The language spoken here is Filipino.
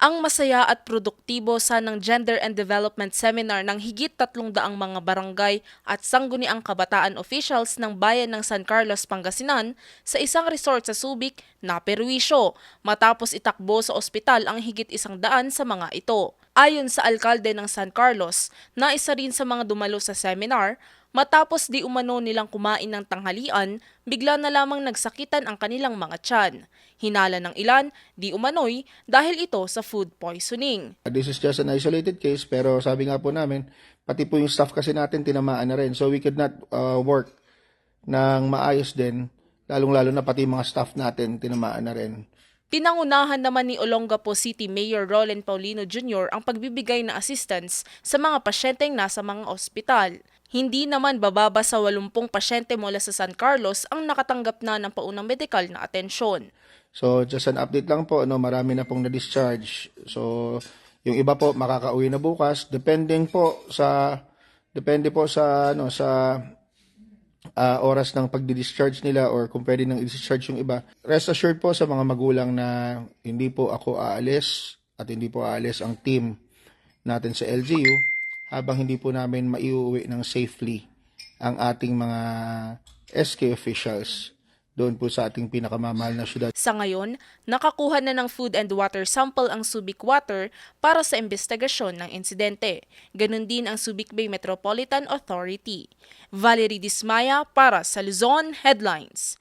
ang masaya at produktibo sanang Gender and Development Seminar ng higit tatlong daang mga barangay at sangguniang kabataan officials ng bayan ng San Carlos, Pangasinan sa isang resort sa Subic na perwisyo matapos itakbo sa ospital ang higit isang daan sa mga ito. Ayon sa alkalde ng San Carlos na isa rin sa mga dumalo sa seminar, matapos di umano nilang kumain ng tanghalian, bigla na lamang nagsakitan ang kanilang mga tiyan. Hinala ng ilan, di umano'y dahil ito sa food poisoning. This is just an isolated case pero sabi nga po namin, pati po yung staff kasi natin tinamaan na rin. So we could not uh, work ng maayos din, lalong-lalo na pati mga staff natin tinamaan na rin. Pinangunahan naman ni Olongapo City Mayor Roland Paulino Jr. ang pagbibigay ng assistance sa mga pasyenteng nasa mga ospital. Hindi naman bababa sa 80 pasyente mula sa San Carlos ang nakatanggap na ng paunang medikal na atensyon. So just an update lang po, no, marami na pong na-discharge. So yung iba po makakauwi na bukas depending po sa depende po sa ano sa ah, oras ng pagdi-discharge nila or kung pwede nang i-discharge yung iba. Rest assured po sa mga magulang na hindi po ako aalis at hindi po aalis ang team natin sa LGU habang hindi po namin maiuwi ng safely ang ating mga SK officials doon po sa ating pinakamamahal na syudad. Sa ngayon, nakakuha na ng food and water sample ang Subic Water para sa investigasyon ng insidente. Ganon din ang Subic Bay Metropolitan Authority. Valerie Dismaya para sa Luzon Headlines.